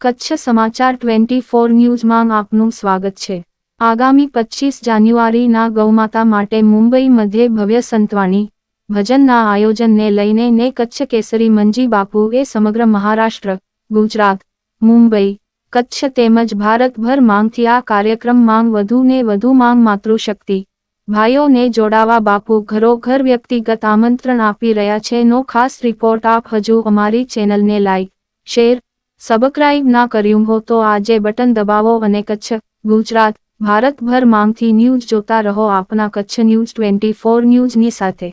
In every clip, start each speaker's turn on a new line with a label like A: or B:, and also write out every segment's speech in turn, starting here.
A: કચ્છ સમાચાર twenty four ન્યૂઝમાં આપનું સ્વાગત છે. આગામી પચીસ જાન્યુઆરીના ગૌમાતા માટે મુંબઈ મધ્યે ભવ્ય સંતવાણી ભજનના આયોજનને લઈને ને કચ્છ કેસરી મંજી બાપુએ સમગ્ર મહારાષ્ટ્ર, ગુજરાત, મુંબઈ, કચ્છ તેમજ ભારતભર માંગથી આ કાર્યક્રમ માંગ વધુ ને વધુ માંગ માતૃશક્તિ. ભાઈઓને જોડાવા બાપુ ઘરોઘર વ્યક્તિગત આમંત્રણ આપી રહ્યા છે. નો ખાસ રિપોર્ટ આપ હજુ અમારી ચેનલને લાઈક, શેર સબસ્ક્રાઇબ ના કર્યું હો તો આજે બટન દબાવો અને કચ્છ, ગુજરાત, ભારતભર માંગથી ન્યૂઝ જોતા રહો આપના કચ્છ ન્યૂઝ ટ્વેન્ટી ફોર ન્યૂઝની સાથે.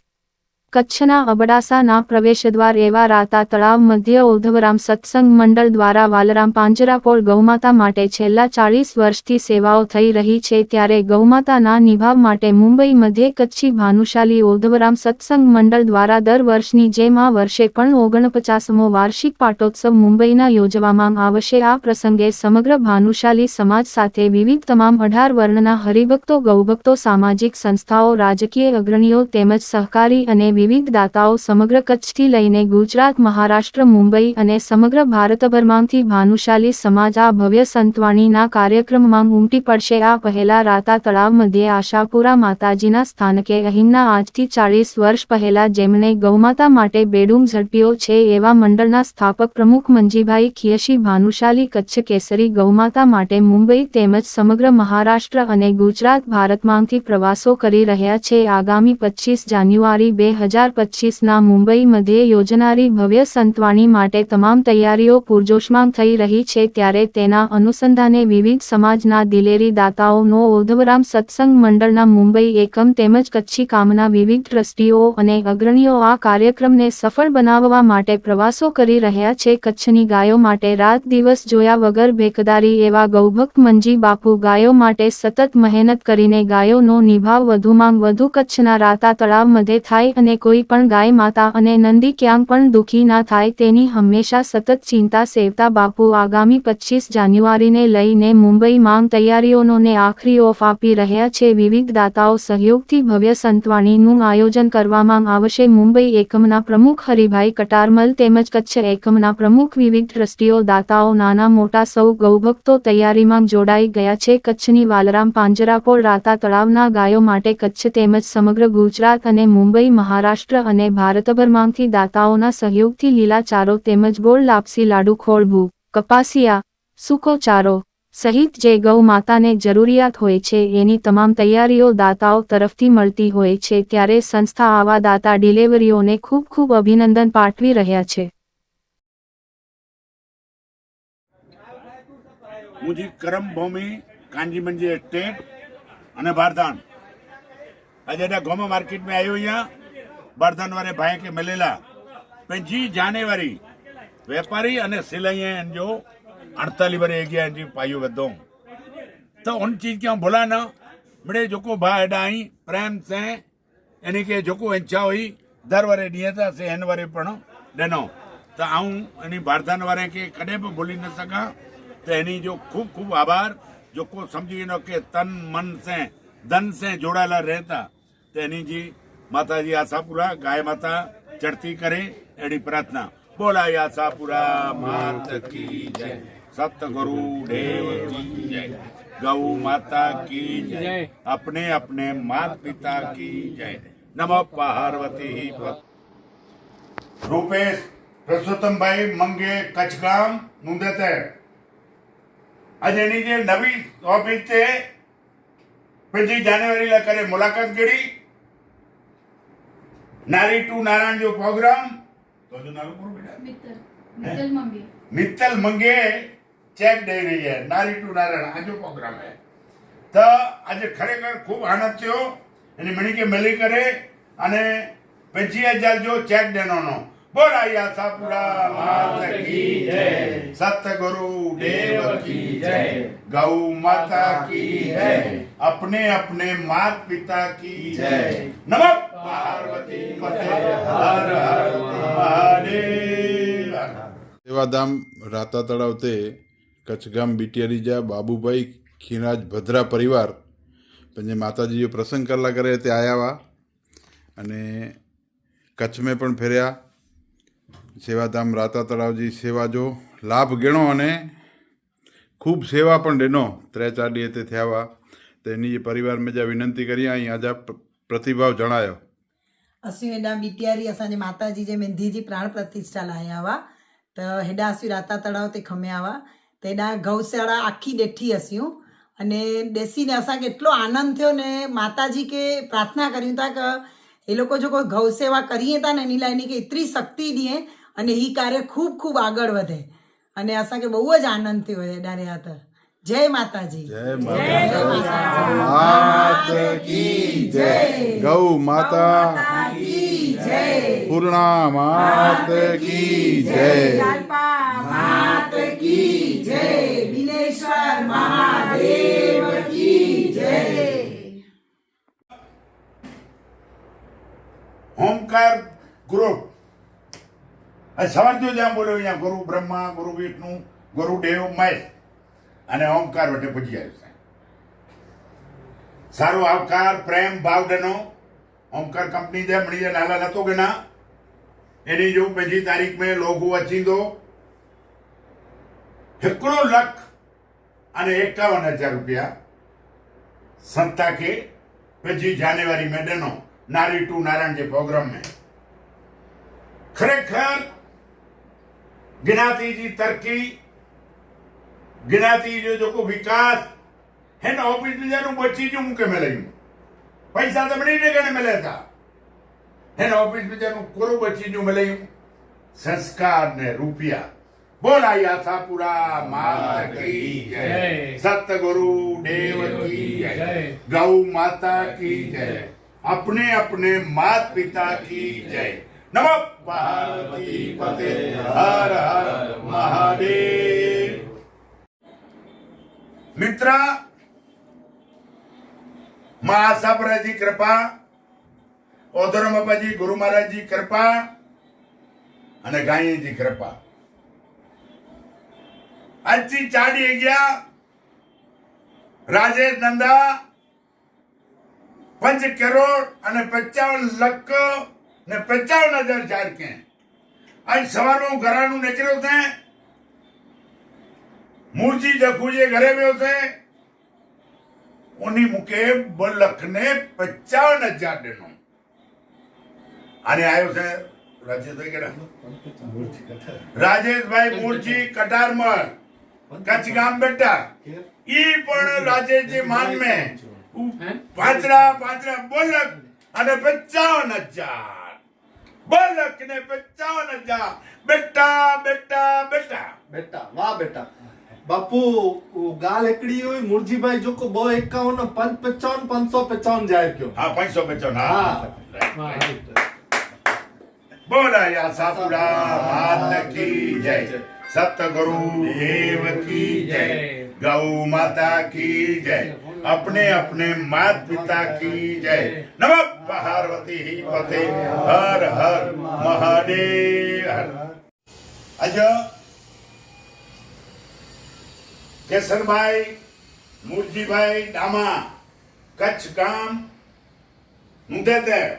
A: કચ્છના અબડાસાના પ્રવેશદ્વાર એવા રાતા તળાવ મધ્ય ઉધવરામ સત્સંગ મંડળ દ્વારા વાલરામ પાંજરાપોળ ગૌમાતા માટે છેલ્લા ચાળીસ વર્ષથી સેવાઓ થઈ રહી છે ત્યારે ગૌમાતાના નિભાવ માટે મુંબઈ મધ્ય કચ્છી ભાનુશાલી ઉધવરામ સત્સંગ મંડળ દ્વારા દર વર્ષની જેમ આ વર્ષે પણ ઓગણપચાસમો વાર્ષિક પાટોત્સવ મુંબઈના યોજવામાં આવશે. આ પ્રસંગે સમગ્ર ભાનુશાલી સમાજ સાથે વિવિધ તમામ અઢાર વર્ણના હરિભક્તો, ગૌભક્તો, સામાજિક સંસ્થાઓ, રાજકીય અગ્રણીઓ તેમજ સહકારી અને વિવિધ દાતાઓ સમગ્ર કચ્છથી લઈને ગુજરાત, મહારાષ્ટ્ર, મુંબઈ અને સમગ્ર ભારતભરમાંથી ભાનુશાલી સમાજ આ ભવ્ય સંતવાણીના કાર્યક્રમમાં ઉમટી પડશે. આ પહેલા રાતા તળાવ મધ્યે આશાપુરા માતાજીના સ્થાનકે અહીંના આજથી ચાળીસ વર્ષ પહેલા જેમણે ગૌમાતા માટે બેડુમ ઝડપ્યો છે એવા મંડળના સ્થાપક પ્રમુખ મંજીભાઈ ખિયશી ભાનુશાલી કચ્છ કેસરી ગૌમાતા માટે મુંબઈ તેમજ સમગ્ર મહારાષ્ટ્ર અને ગુજરાત ભારતમાંથી પ્રવાસો કરી રહ્યા છે. આગામી પચીસ જાન્યુઆરી બે હજાર પચીસના મુંબઈ મધ્યે યોજનારી ભવ્ય સંતવાણી માટે તમામ તૈયારીઓ પૂરજોશમાં થઈ રહી છે ત્યારે તેના અનુસંધાને વિવિધ સમાજના દિલેરી દાતાઓનો ઉધવરામ સત્સંગ મંડળના મુંબઈ એકમ તેમજ કચ્છી કામના વિવિધ ટ્રસ્ટીઓ અને અગ્રણીઓ આ કાર્યક્રમને સફળ બનાવવા માટે પ્રવાસો કરી રહ્યા છે. કચ્છની ગાયો માટે રાત દિવસ જોયા વગર બેકદારી એવા ગૌભક્ત મંજી બાપુ ગાયો માટે સતત મહેનત કરીને ગાયોનો નિભાવ વધુમાં વધુ કચ્છના રાતા તળાવ મધ્યે થાય અને કોઈ પણ ગાય માતા અને નંદી ક્યાંક પણ દુઃખી ના થાય તેની હંમેશા સતત ચિંતા સેવતા બાપુ આગામી પચીસ જાન્યુઆરીને લઈને મુંબઈમાં તૈયારીઓનોને આખરી ઓફ આપી રહ્યા છે. વિવિધ દાતાઓ સહયોગથી ભવ્ય સંતવાણીનું આયોજન કરવામાં આવશે. મુંબઈ એકમના પ્રમુખ હરિભાઈ કટારમલ તેમજ કચ્છ એકમના પ્રમુખ વિવિધ ટ્રસ્ટીઓ દાતાઓ નાના મોટા સૌ ગૌભક્તો તૈયારીમાં જોડાઈ ગયા છે. કચ્છની વાલરામ પાંજરાપોળ રાતા તળાવના ગાયો માટે કચ્છ તેમજ સમગ્ર ગુજરાત અને મુંબઈ મહારાષ્ટ્ર મહારાષ્ટ્ર અને ભારતભરમાંથી દાતાઓના સહયોગથી લીલાચારો તેમજ ગોળ લાપસી લાડુ ખોળભૂ, કપાસિયા, સુકોચારો સહિત જે ગૌ માતાને જરૂરિયાત હોય છે એની તમામ તૈયારીઓ દાતાઓ તરફથી મળતી હોય છે ત્યારે સંસ્થા આવા દાતા ડિલેવરીઓને ખૂબ ખૂબ અભિનંદન પાઠવી રહ્યા છે.
B: મુજી કરમભૂમિ કાંજીમંજી એસ્ટેટ અને ભારદાન આજે ગોમા માર્કેટમાં આવ્યો અહીંયા. બારદાન વાળે ભાઈ કે મળેલા પંજી જાન્યુઆરી વેપારી અને सिलाई जो अड़तालीस बार गया जी पायो बदो तो उन चीज की हम बोला ना बड़े जोको भा एडाई प्रेम से यानी के जोको इच्छा हुई दर वारे नियता से एन वारे पण देनो तो आऊं एनी भारदान वारे के कदे भी भूली न सका तो एनी जो खूब खूब आभार जो को समझी नो के तन मन से धन से जोड़ाला रहता तो एनी जी માતાજી આશાપુરા ગાય માતા ચડતી કરે એની પ્રાર્થના. બોલાય આશાપુરા માત કી જય. સતગુરુ દેવ કી જય. ગૌ માતા કી જય. અપને અપને માત પિતા કી જય. નમઃ પાર્વતી રૂપેશ પ્રસોત્તમભાઈ મંગે કચ્છ ગામ મુંદતર. આજે એની જે નવી ઓફિસ છે પહેલી જાન્યુઆરી કરે મુલાકાત ગળી નારી ટુ નારાયણ જો પ્રોગ્રામ તો જો નારું પૂરું બેટા
C: મિત્તલ મિત્તલ મંગે
B: મિત્તલ મંગે ચેક દઈ રહી છે નારી ટુ નારાયણ આજો પ્રોગ્રામ હે તો આજે ખરેખર ખૂબ આનંદ થયો એની મણી કે મળી કરે અને પંચી હજાર જો ચેક દેનો બોલાયા સાપુરા માત કી જય સતગુરુ દેવ કી જય ગૌ માતા કી જય अपने अपने माता पिता की जय नमः
D: સેવાધામ રાતા તળાવ તે કચ્છગામ બીટીયારીજા બાબુભાઈ ખીરાજ ભદ્રા પરિવાર જે માતાજીએ પ્રસંગ કરલા કરે તે આવ્યા અને કચ્છમાં પણ ફેર્યા. સેવાધામ રાતા તળાવજી સેવા જો લાભ ગણો અને ખૂબ સેવા પણ દેનો ત્રે ચાર દિવસે થયા તેની પરિવારમાં જ્યાં વિનંતી કરી, અહીં આજે પ્રતિભાવ જણાયો.
C: असि हेॾा ॿीटियारी असांजे माता जी जे मेहंदी जी प्राण प्रतिष्ठा लाइ हुआ त हेॾा असीं राता तड़ाव ते खमिया हुआ त हेॾा गौशाला आखी ॾेठी असियूं અને બેસીને અસાંકે એટલો આનંદ થયો ને માતાજી કે પ્રાર્થના કર્યું હતા કે એ લોકો જો કોઈ ગૌ સેવા કરીએ હતા ને એની લાઈની કે એટલી શક્તિ દીએ અને એ કાર્ય ખૂબ ખૂબ આગળ વધે. અને અસાંકે બહુ જ આનંદ થયો હેડા રહ્યા હતા જય માતાજી.
D: જય માતા. કી જય. ગૌ માતા પૂર્ણા માત કી જય.
C: માત કી જય. બિલેશ્વર મહાદેવ કી જય.
B: હોમકાર ગ્રુપ. આ સવારથી જ્યાં બોલ્યો અહીંયા ગુરુ બ્રહ્મા ગુરુ વિષ્ણુ ગુરુ દેવ મહેશ. અને ઓમકાર વટે પૂજી આવ્યું છે સારો આવકાર પ્રેમ ભાવડનો ઓમકાર કંપની જે મળી જાય નાલા નતો ગના એની જો બીજી તારીખ में લોગો અચીંદો हिकिड़ो लख અને એકાવન હજાર રૂપિયા संस्था के पंजी जानेवारी में ॾिनो नारी टू नारायण जे प्रोग्राम में ખરેખર જ્ઞાતિ तरक़ी જ્ઞાતિ जो जेको विकास हिन ऑफिस में ॼणु ॿ चीजूं मूंखे मिलियूं पैसा त ॿिनी जॻह मिले था हिन ऑफिस में ॼणु कोरो ॿ चीजूं मिलियूं संस्कार ने रुपया बोला आशापुरा माता की जय सतगुरु देव की जय गौ माता की जय अपने अपने माता पिता की जय नमः पार्वती पते हर हर महादेव મિત્ર, મા આશાપરાજી કૃપા, ઓધરો બાપાજી, ગુરુ મહારાજજી કૃપા અને ગાયજી કૃપા. આજથી ચાડી ગયા રાજેશ નંદા પંચ કરોડ અને પંચાવન લખ ને પંચાવન હજાર ચાર કે આજ સવારનું ઘરાનું નીકળ્યું ત્યાં મૂળજી જખુજી ઘરે છે. ઉની મુકે બ લખ ને પંચાવન હજાર દેનો આને આવ્યો છે રાજેશભાઈ કેડા? રાજેશભાઈ મૂળજી કટારમલ કચ્છ ગામ બેટા. ઈ પણ રાજેશજી માન મે પાંચરા પાંચડા બોલક અને પચાવન હજાર. બોલક ને પચાવન હજાર. બેટા બેટા બેટા.
E: બેટા વાહ બેટા. બાપુ ઉ ગાલ એકડી હોય મુરજીભાઈ જોકો બહુ એકાવન પંચ પંચાવન પાંચસો પંચાવન જાય કયો
B: હા પાંચસો પંચાવન હા
E: હા
B: બોલાયા સાપુરા માત કી જય સતગુરુ દેવ કી જય ગૌ માતા કી જય अपने अपने मात पिता की जय नमः पार्वती पते हर हर महादेव अज કેસરભાઈ મુરજીભાઈ ડામા કચ્છ ગામ મુંદેતર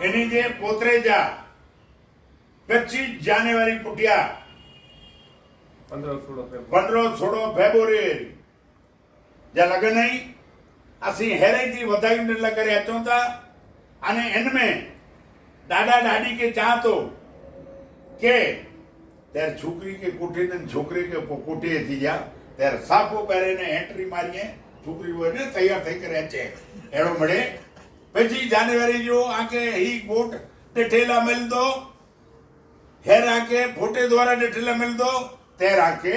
B: એની જે પોતરેજા પચીસ જાન્યુઆરી પુટ્યા. પંદરો સોળો ફેબ્રુઆરી. જે લગ્ન અસી હેરેથી વધાયું ને કરે અચોતા અને એનમે દાદા દાદી કે ચાહતો કે ત્યારે છોકરી કે કોઠી ને છોકરી કે કોઠી થઈ જા ત્યારે સાફો પહેરીને એન્ટ્રી મારીએ. છોકરી હોય ને તૈયાર થઈ કરે છે એનો મળે. પછી જાન્યુઆરી જો આંકે હી ગોટ ડેઠેલા મેલ દો. હેર આંકે ફોટે દ્વારા ડેઠેલા મેલ દો. તેર આંકે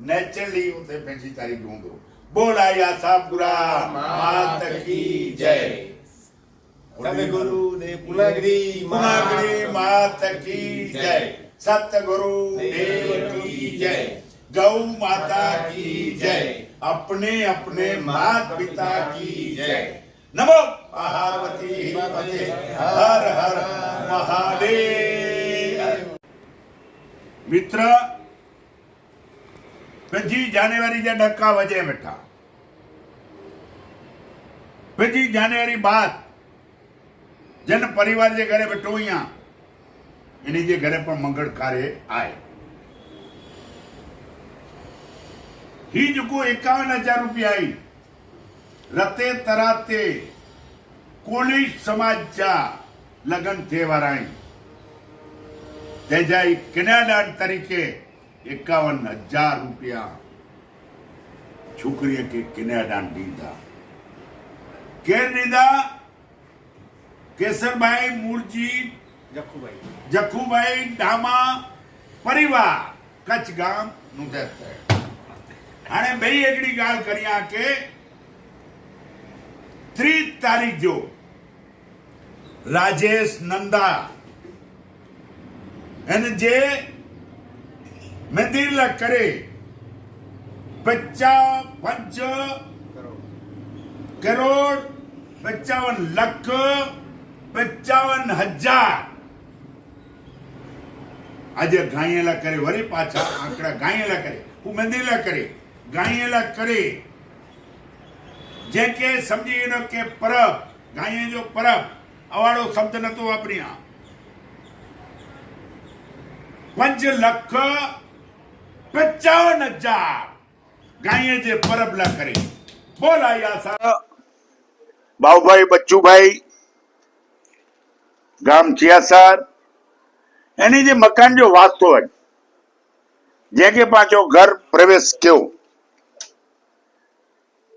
B: નેચરલી ઉતે પેંची તારીખ હूंदो બોલાયા સાપુરા માત કી જય.
E: કવિગુરુ ને પુનાગરી
B: પુનાગરી માત કી જય. સતગુરુ દેવ की जय गौ माता की जय अपने अपने मात पिता की जय नमो पार्वती पते हर हर महादेव મિત્ર પચીસ જાન્યુઆરી જે ડક્કા વજે બેઠા પચીસ જાન્યુઆરી બાદ જન પરિવાર જે ઘરે બેઠો અહીંયા એની જે ઘરે પણ મંગળ કાર્ય આય ही जेको एकावन हजार रुपया आई रते तराते कोली समाजच्या लग्न थिए वारा आहिनि तंहिंजा ई किन्यादान तरीक़े एकावन हज़ार रुपया छोकिरीअ खे किन्यादान ॾींदा केरु જખુભાઈ. જખુભાઈ ડામા પરિવાર, કચ્છ ગામનું ડેથ થયું અને બે એકડી ગાળ કર્યા કે ત્રીસ તારીખ જો રાજેશ નંદા એને જે મંદિર કરે, પચાસ પંચ કરોડ, પંચાવન લખ, પંચાવન હજાર આજે ગાયેલા કરે, વળી પાછા આંકડા ગાયેલા કરે, ઉમેદેલા કરે, ગાયેલા કરે. જે કે સમજી એનો કે પરબ, ગાયે જો પરબ, અવાળો શબ્દ નતો વાપરી પંચ લખ પચાવન હજાર. ગાયે જે પરબ લા કરે. બોલાયા સા બાઉભાઈ બચ્ચુભાઈ, ગામ ચિયાસાર એની જે મકાન જો વાસ્તો હોય, જે કે પાછો ઘર પ્રવેશ કયો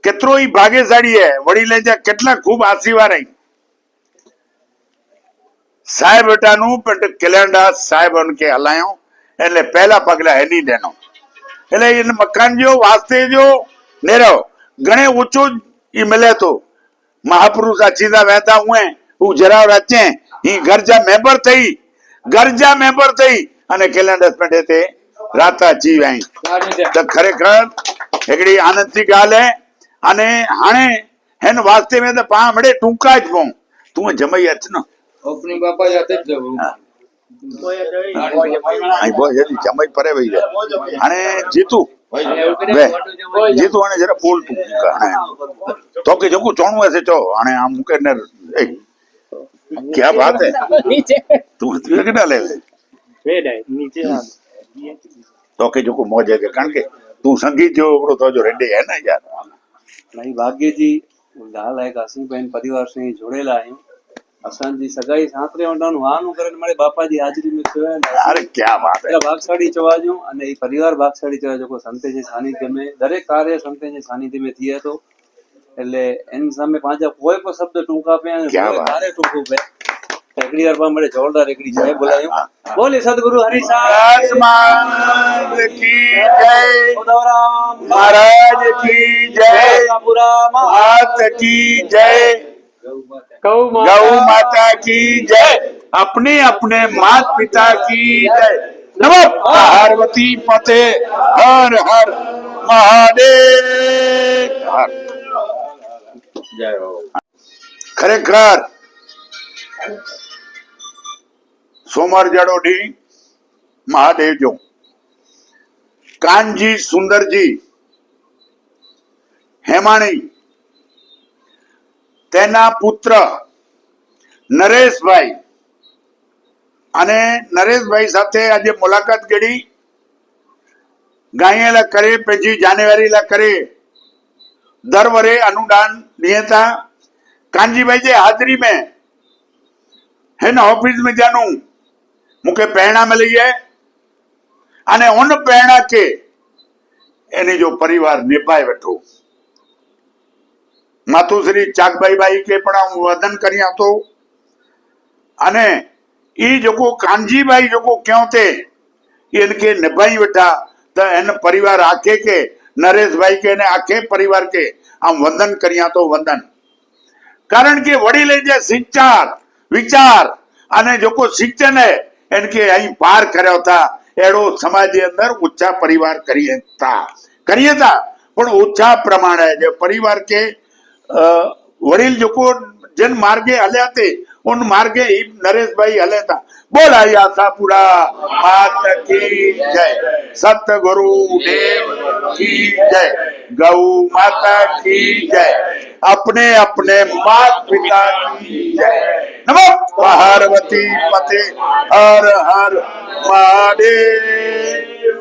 B: કેતરો ઈ ભાગ્યશાળી હે વડીલે જે કેટલા ખૂબ આશીર્વાદ આવી સાહેબ બેટાનું પણ કેલેન્ડા સાહેબ કે હલાયો, એટલે પહેલા પગલા એની દેનો. એટલે એને મકાન જો વાસ્તે જો નેરો ઘણે ઊંચો ઈ મળે તો. મહાપુરુષ અચીતા વહેતા હું હું જરાવ રચે ઈ ઘર જ્યાં મેમ્બર થઈ ગરજા મેમ્બર થઈ અને કેલેન્ડર પેટે તે રાતા જીવ આઈ. ખરેખર એકડી આનંદની ગાલ અને હાણે હેન વાસ્તે મેં પા મળે ટૂંકા જ કહું તું જમાઈ જ ન.
F: ઓપની બાપા જાતે જ જવું.
B: જીતું જીતું અને જરા બોલતું. તો કે જોકું ચોણું હશે ચો. અને આમ મૂકે चवणो आहे से चओ हाणे आ मूंखे न ए क्या बात है तूं तूं केॾा ले तोखे जेको मौज आहे कारण के तूं संगीत जो हिकिड़ो तुंहिंजो रेडे आहे न यार
F: भाई भाग्य जी ॻाल्हि आहे का असीं पंहिंजे परिवार सां ई जुड़ियल आहियूं असांजी सगाई સાંતરે વટાનું હાનું કરીને મારે બાપાજી હાજરી में थियो आहे
B: अरे क्या बात है
F: એટલે ભાગશાળી ચવાજો અને એ પરિવાર ભાગશાળી ચવાજો જેકો સંતે જે સાનિધ્ય में દરેક કાર્ય સંતે જે સાનિધ્ય में थिए थो એટલે એની સામે પાંજા કોઈ પણ શબ્દ ટૂંકા પે અને
B: ક્યા
F: કોઈ
B: વાત.
F: ભારે ટૂંકું પે એકડી વાર પણ મળે જોરદાર એકડી જય બોલાયું બોલે સદગુરુ હરિ
B: आसमान की जय
F: સાહેબ
B: महाराज की जय मात की जय गौ माता की जय अपने अपने माता पिता की जय नमो पार्वती पते हर हर महादेव हर
F: જય હો
B: ખરેખર સોમવાર જડો ડી મહાદેવ જો કાનજી સુંદરજી, હેમાણી, તેના પુત્ર નરેશભાઈ અને નરેશભાઈ સાથે આજે મુલાકાત કરી. ગાયેલા કરે પેજી જાન્યુઆરીલા કરે. દર વરે अनुदान दिए था कांजी भाई जी हाजिरी में है ना ऑफिस में जानू मुके प्रेरणा मिली है અને ઉન પ્રેરણા કે એને જો પરિવાર નિભાઈ બેઠો. માતુશ્રી ચાકબાઈબાઈ કે પણ હું વદન કરી આવતો. અને એ જોકો કાનજીભાઈ જોકો ક્યાં તે, એને કે નિભાઈ બેઠા, તો એને પરિવાર આખે કે નરેશભાઈ કે આખે પરિવાર કે, આમ વંદન કર્યા તો વંદન. કારણ કે વડીલે જે સિંચાર, વિચાર, અને જોકો સિંચને એને કે અહીં પાર કર્યો હતા એડો સમાજની અંદર ઉચ્ચા પરિવાર કરીએ હતા કરીએ હતા પણ ઉચ્ચા પ્રમાણે જે પરિવાર કે વડીલ જોકો જેન માર્ગે હલ્યા તે उन मार्गे ही नरेश हले था बोल आई आशापुरा मात की जय सतगुरु देव की जय गौ माता की जय अपने अपने मात पिता की जय नमो पार्वती पते हर हर महादेव